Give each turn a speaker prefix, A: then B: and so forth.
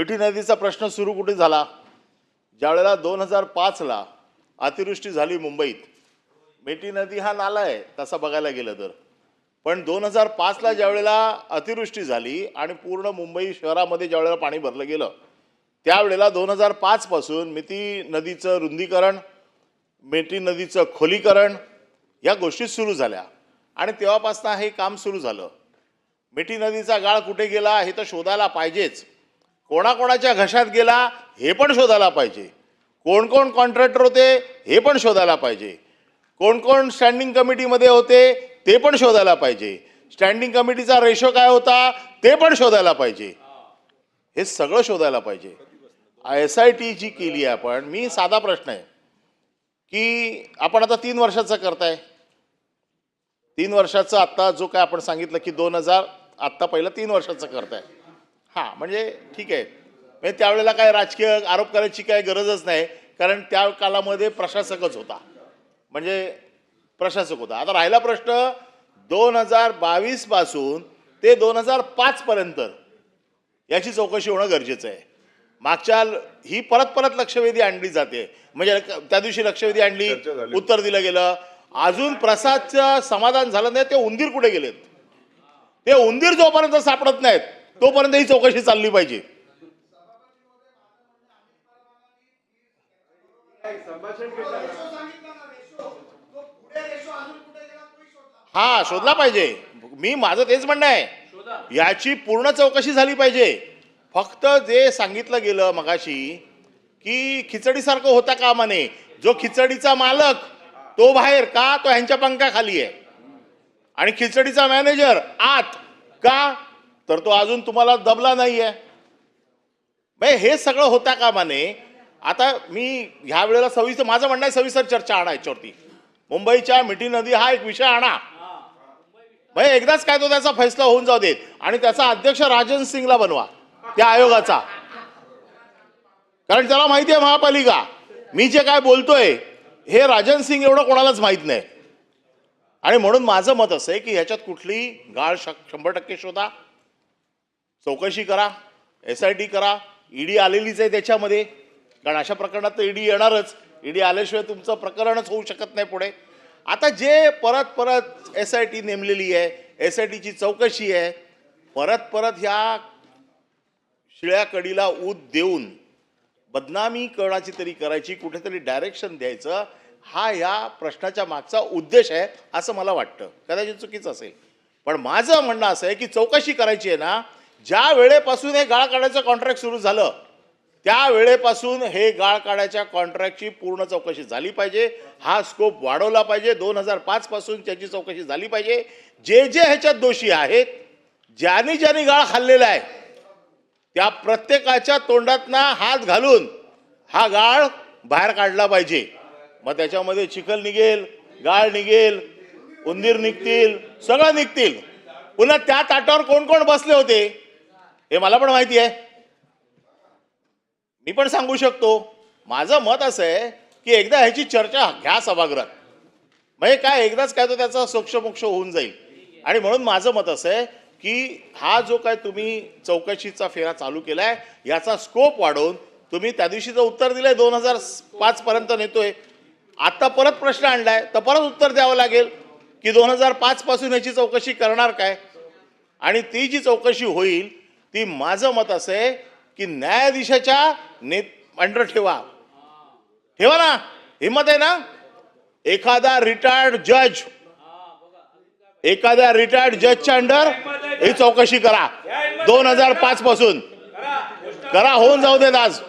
A: मिठी नदीचा प्रश्न सुरू कुठे झाला? ज्यावेळेला दोन हजार पाचला अतिवृष्टी झाली मुंबईत. मिठी नदी हा नाला आहे तसा बघायला गेलं तर. पण दोन हजार पाचला ज्यावेळेला अतिवृष्टी झाली आणि पूर्ण मुंबई शहरामध्ये ज्यावेळेला पाणी भरलं गेलं त्यावेळेला दोन हजार पाचपासून मिठी नदीचं रुंदीकरण मिठी नदीचं खोलीकरण या गोष्टी सुरू झाल्या. आणि तेव्हापासून हे काम सुरू झालं. मिठी नदीचा गाळ कुठे गेला हे तर शोधायला पाहिजेच. कोणाकोणाच्या घशात गेला हे पण शोधायला पाहिजे. कोण कोण कॉन्ट्रॅक्टर होते हे पण शोधायला पाहिजे. कोण कोण स्टँडिंग कमिटीमध्ये होते ते पण शोधायला पाहिजे. स्टँडिंग कमिटीचा रेशो काय होता ते पण शोधायला पाहिजे. हे सगळं शोधायला पाहिजे. एस आय टी जी केली आहे आपण मी साधा प्रश्न आहे. की आपण आता तीन वर्षाचं करताय. तीन वर्षाचं आत्ता जो काय आपण सांगितलं की दोन हजार आत्ता पहिलं तीन वर्षाचं करताय. हां म्हणजे ठीक आहे. म्हणजे त्यावेळेला काय राजकीय आरोप करायची काय गरजच नाही कारण त्या कालामध्ये प्रशासकच होता. म्हणजे प्रशासक होता. आता राहिला प्रश्न दोन हजार बावीसपासून ते दोन हजार पाच पर्यंत याची चौकशी होणं गरजेचं आहे. मागच्या ही परत परत लक्षवेधी आणली जाते. म्हणजे त्या दिवशी लक्षवेधी आणली. उत्तर दिलं गेलं. अजून प्रसादचं समाधान झालं नाही ते उंदीर कुठे गेलेत? ते उंदीर जोपर्यंत सापडत नाहीत तोपर्यंत ही चौकशी चालली पाहिजे. हा शोधला पाहिजे. मी माझं तेच म्हणणं आहे. याची पूर्ण चौकशी झाली पाहिजे. फक्त जे सांगितलं गेलं मगाशी की खिचडीसारखं होता कामा नये जो खिचडीचा मालक तो बाहेर का? तो ह्यांच्या पंखाखाली आहे. आणि खिचडीचा मॅनेजर आत का? तर तो अजून तुम्हाला दबला नाहीये. म्हणजे हे सगळं होता कामाने आता मी ह्या वेळेला सविस्तर माझं म्हणणं आहे सविस्तर चर्चा आणा याच्यावरती. मुंबईच्या मिठी नदी हा एक विषय आणा. मग एकदाच काय तो त्याचा फैसला होऊन जाऊ देत. आणि त्याचा अध्यक्ष राजन सिंगला बनवा त्या आयोगाचा. कारण त्याला माहिती आहे महापालिका. मी जे काय बोलतोय हे राजन सिंग एवढं कोणालाच माहीत नाही. आणि म्हणून माझं मत असं आहे की ह्याच्यात कुठली गाळ शंभर टक्के शोधा. चौकशी करा एस आय टी करा ईडी आलेलीच आहे त्याच्यामध्ये. कारण अशा प्रकरणात तर ईडी येणारच. ईडी आल्याशिवाय तुमचं प्रकरणच होऊ शकत नाही पुढे. आता जे परत परत एस आय टी नेमलेली आहे एस आय टीची चौकशी आहे परत परत ह्या शिळ्या कडीला ऊत देऊन बदनामी करण्याची तरी करायची कुठेतरी डायरेक्शन द्यायचं हा या प्रश्नाच्या मागचा उद्देश आहे असं मला वाटतं. कदाचित चुकीचं असेल. पण माझं म्हणणं असं आहे की चौकशी करायची आहे ना ज्या वेळेपासून हे गाळ काढायचं कॉन्ट्रॅक्ट सुरू झालं त्या वेळेपासून हे गाळ काढायच्या कॉन्ट्रॅक्टची पूर्ण चौकशी झाली पाहिजे. हा स्कोप वाढवला पाहिजे. दोन हजार पाचपासून त्याची चौकशी झाली पाहिजे. जे जे ह्याच्यात दोषी आहेत ज्यांनी ज्यांनी गाळ खाल्लेला आहे त्या प्रत्येकाच्या तोंडातनं हात घालून हा गाळ बाहेर काढला पाहिजे. मग त्याच्यामध्ये चिखल निघेल गाळ निघेल उंदीर निघतील सगळं निघतील. पुन्हा त्या ताटावर कोण कोण बसले होते? हे मला पण माहिती आहे. मी पण सांगू शकतो. माझं मत असं आहे की एकदा ह्याची चर्चा घ्या सभागृहात. म्हणजे काय एकदाच काय तो त्याचा सोक्षमोक्ष होऊन जाईल. आणि म्हणून माझं मत असं आहे की हा जो काय तुम्ही चौकशीचा फेरा चालू केलाय याचा स्कोप वाढवून तुम्ही त्या दिवशीचं उत्तर दिलंय दोन हजार पाच पर्यंत नेतोय आता परत प्रश्न आणलाय तर परत उत्तर द्यावं लागेल की दोन हजार पाच पासून याची चौकशी करणार काय? आणि ती जी चौकशी होईल ती माझं मत असं आहे की न्यायाधीशाच्या ने अंडर ठेवा. ठेवा ना? हिंमत आहे ना? एखादा रिटायर्ड जज एखाद्या रिटायर्ड जजच्या अंडर ही चौकशी करा. दोन हजार पाच पासून. करा होऊन जाऊ देत आज.